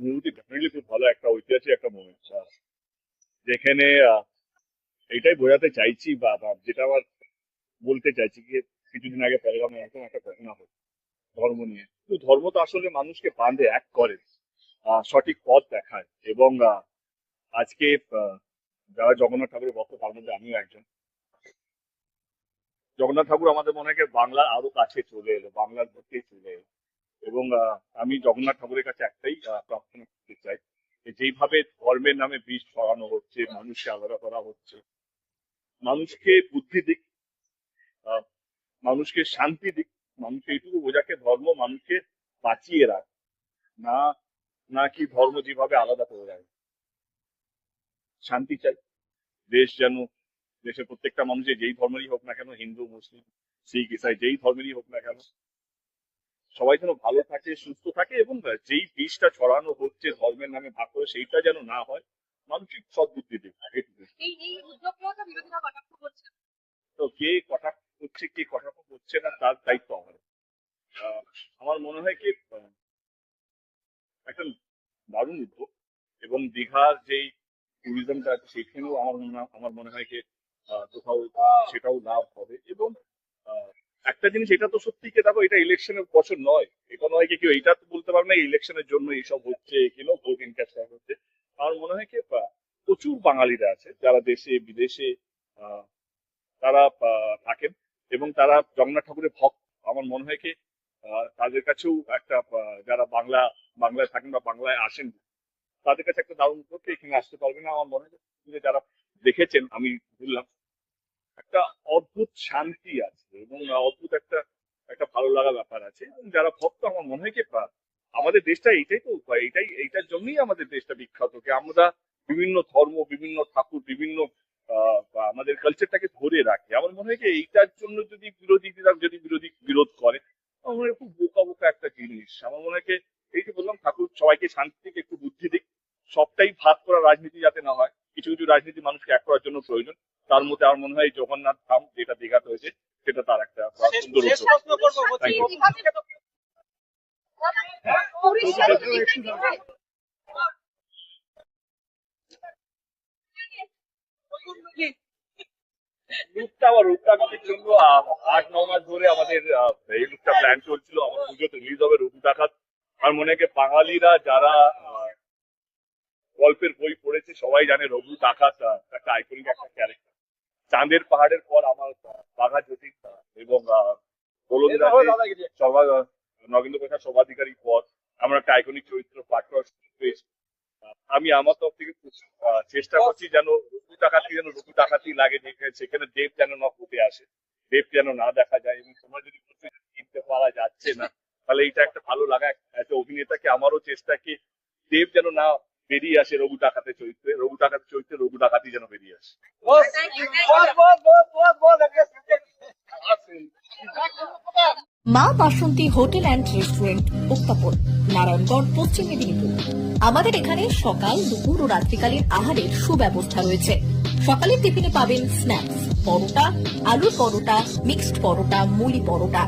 অনুভূতি ডেফিনেটলি খুব ভালো একটা ঐতিহাসিক একটা মোমেন্ট যেখানে এটাই বোঝাতে চাইছি বা যেটা আমার বলতে চাইছি কি কিছুদিন আগে পেলগামে এরকম একটা ঘটনা হলো, ধর্ম নিয়ে। তো ধর্ম তো আসলে মানুষকে বাঁধে, এক করে সঠিক পথ দেখায় এবং আজকে যারা জগন্নাথ ঠাকুরের ভক্ত তার মধ্যে আমিও একজন। জগন্নাথ ঠাকুর আমাদের মনে হয় বাংলার আরও কাছে চলে এলো, বাংলার এলো এবং আমি জগন্নাথ ঠাকুরের কাছে একটাই প্রার্থনা করতে চাই যে যেইভাবে ধর্মের নামে বীজ ছড়ানো হচ্ছে, মানুষকে আলাদা করা হচ্ছে, মানুষকে বুদ্ধি দিক মানুষকে শান্তি দিক, মানুষকে এইটুকু বোঝাকে ধর্ম মানুষকে বাঁচিয়ে রাখ, না না কি ধর্ম যেভাবে আলাদা করে রাখে শান্তি চাই, দেশ যেন, দেশের প্রত্যেকটা মানুষের যেই ধর্মেরই হোক না কেন, হিন্দু, মুসলিম, শিখ, ইসাই, যেই ধর্মেরই হোক না কেন সবাই যেন ভালো থাকে সুস্থ থাকে এবং যেই বিষটা ছড়ানো হচ্ছে ধর্মের নামে ভাগ করে সেইটা যেন না হয় মানসিক সদ্বুদ্ধি দিক তো কে কটাক্ষ করছে কে কটাক্ষ করছে না তার দায়িত্ব আমার। আমার মনে হয় কি একটা দারুণ উদ্যোগ এবং দীঘার যেই ট্যুরিজমটা আছে সেখানেও আমার মনে হয়- আমার মনে হয় কি কোথাও সেটাও লাভ হবে এবং একটা জিনিস এটা তো সত্যি কি দেখো, এটা ইলেকশনের বছর নয়। এটা নয় কেউ এটা তো বলতে পারবে না ইলেকশনের জন্য এইসব হচ্ছে কিনা ভোট ইনকাশ হচ্ছে। আমার মনে হয় কি প্রচুর বাঙালিরা আছে, যারা দেশে, বিদেশে তারা থাকেন এবং তারা জগন্নাথ ঠাকুরের ভক্ত। আমার মনে হয় কি তাদের কাছেও একটা যারা বাংলা, বাংলায় থাকেন বা বাংলায় আসেন, তাদের কাছে একটা দারুণ এখানে আসতে পারবে না। আমার মনে হয় যারা দেখেছেন, আমি বললাম একটা অদ্ভুত শান্তি আছে এবং অদ্ভুত একটা একটা ভালো লাগা ব্যাপার আছে। এবং যারা ভক্ত, আমার মনে হয় কি আমাদের দেশটা এইটাই তো উপায়, এইটাই, এইটার জন্যই আমাদের দেশটা বিখ্যাত কি আমরা বিভিন্ন ধর্ম, বিভিন্ন ঠাকুর, বিভিন্ন আমাদের কালচারটাকে ধরে রাখে। আমার মনে হয় কি, এইটার জন্য যদি বিরোধীরা যদি বিরোধী বিরোধ করে, আমার মনে খুব বোকা বোকা একটা জিনিস। আমার মনে হয় এই যে বললাম, ঠাকুর সবাইকে শান্তি থেকে একটু বুদ্ধি দিক, সবটাই ভাগ করা রাজনীতি যাতে না হয়, কিছু কিছু রাজনীতি মানুষকে এক করার জন্য প্রয়োজন। তার মধ্যে আমার মনে হয় জগন্নাথ ধাম যেটা দীঘাতে হয়েছে সেটা তার একটা সুন্দর লুকটা রূপটাকাতের জন্য আট ন মাস ধরে আমাদের এই লুকটা প্ল্যান চলছিল। আমার পুজোতে রিলিজ হবে আর মনে হয় বাঙালিরা যারা গল্পের বই পড়েছে সবাই জানে রঘু ডাকাত একটা আইকনিক একটা ক্যারেক্টার চাঁদের পাহাড়ের পর আমার বাঘা জ্যোতিষ আহ, এবং সভা নগেন্দ্র প্রসাদ সভাধিকারী পদ আমরা একটা আইকনিক চরিত্র পাঠ করার সুযোগ পেয়েছি আমি আমার তরফ থেকে চেষ্টা করছি যেন রঘু ডাকাতি যেন রঘু ডাকাতি লাগে সেখানে দেব যেন না ফুটে আসে দেব যেন না দেখা যায় এবং তোমরা যদি চিনতে পারা যাচ্ছে না তাহলে এটা একটা ভালো লাগা একটা অভিনেতাকে আমারও চেষ্টা কি দেব যেন না বেরিয়ে আসে রঘু ডাকাতের চরিত্রে। রঘু ডাকাতের চরিত্রে রঘু ডাকাতি যেন বেরিয়ে আসে। বস, বস, বস, বস, বস, বস, একটা second। Ma Basanti hotel and restaurant উত্তাপন Narayangarh Paschim Medinipur. আমাদের এখানে সকাল দুপুর ও রাত্রিকালীন আহারের সুব্যবস্থা রয়েছে। সকালের টিফিনে পাবেন স্ন্যাক্স পরোটা আলুর পরোটা মিক্সড পরোটা মুলি পরোটা।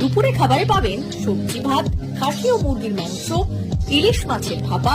দুপুরে খাবারে পাবেন সবজি ভাত খাসি ও মুরগির মাংস ইলিশ মাছের ভাপা